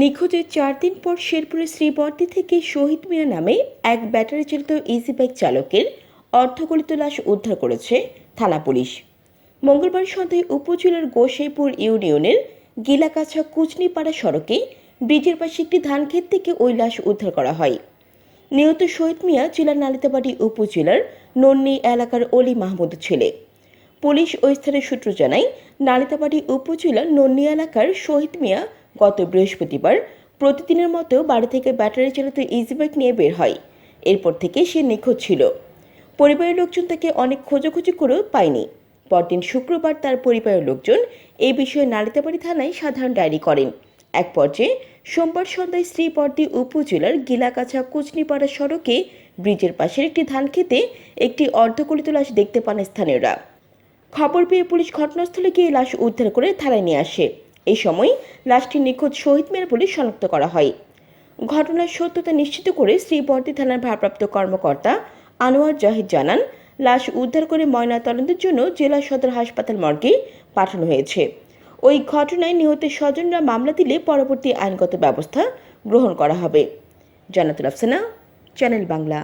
নিখোঁজের চার দিন পর শেরপুরের শ্রীবর্দী থেকে শহীদ মিয়া নামে এক ব্যাটারি চালিত ইজি বাইক চালকের অর্ধগলিত লাশ উদ্ধার করেছে থানা পুলিশ। মঙ্গলবার সন্ধ্যায় উপজেলার গোসাইপুর ইউনিয়নের গিলাকাছা কুচনিপাড়া সড়কে ব্রিজের পাশে একটি ধানক্ষেত থেকে ওই লাশ উদ্ধার করা হয়। নিহত শহীদ মিয়া জেলার নালিতাবাড়ি উপজেলার নন্নি এলাকার অলি মাহমুদ ছেলে। পুলিশ ওই স্থানের সূত্র জানায়, নালিতাবাড়ি উপজেলার নন্নি এলাকার শহীদ মিয়া গত বৃহস্পতিবার। প্রতিদিনের মতো বাড়ি থেকে ব্যাটারি চালিত ইজি বাইক নিয়ে বের হয়। এরপর থেকে সে নিখোঁজ ছিল। পরিবারের লোকজন তাকে অনেক খোঁজাখুঁজি করেও পায়নি। পরদিন শুক্রবার তার পরিবারের লোকজন এই বিষয়ে নালিতাবাড়ি থানায় সাধারণ ডায়েরি করেন। এক পর্যায়ে সোমবার সন্ধ্যায় শ্রীবর্দী উপজেলার গিলাকাছা কুচনিপাড়া সড়কে ব্রিজের পাশের একটি ধান খেতে একটি অর্ধকলিত লাশ দেখতে পান স্থানীয়রা। খবর পেয়ে পুলিশ ঘটনাস্থলে গিয়ে লাশ উদ্ধার করে থানায় নিয়ে আসে। এই সময় লাশটি নিখোঁজ শহীদ মেয়ের বলে শনাক্ত করা হয়। ঘটনার সত্যতা নিশ্চিত করে শ্রীবর্দী থানার ভারপ্রাপ্ত কর্মকর্তা আনোয়ার জাহিদ জানান, লাশ উদ্ধার করে ময়নাতদন্তের জন্য জেলা সদর হাসপাতাল মর্গে পাঠানো হয়েছে। ওই ঘটনায় নিহতের স্বজনরা মামলা দিলে পরবর্তী আইনগত ব্যবস্থা গ্রহণ করা হবে। জানাতুল আফসানা, চ্যানেল বাংলা।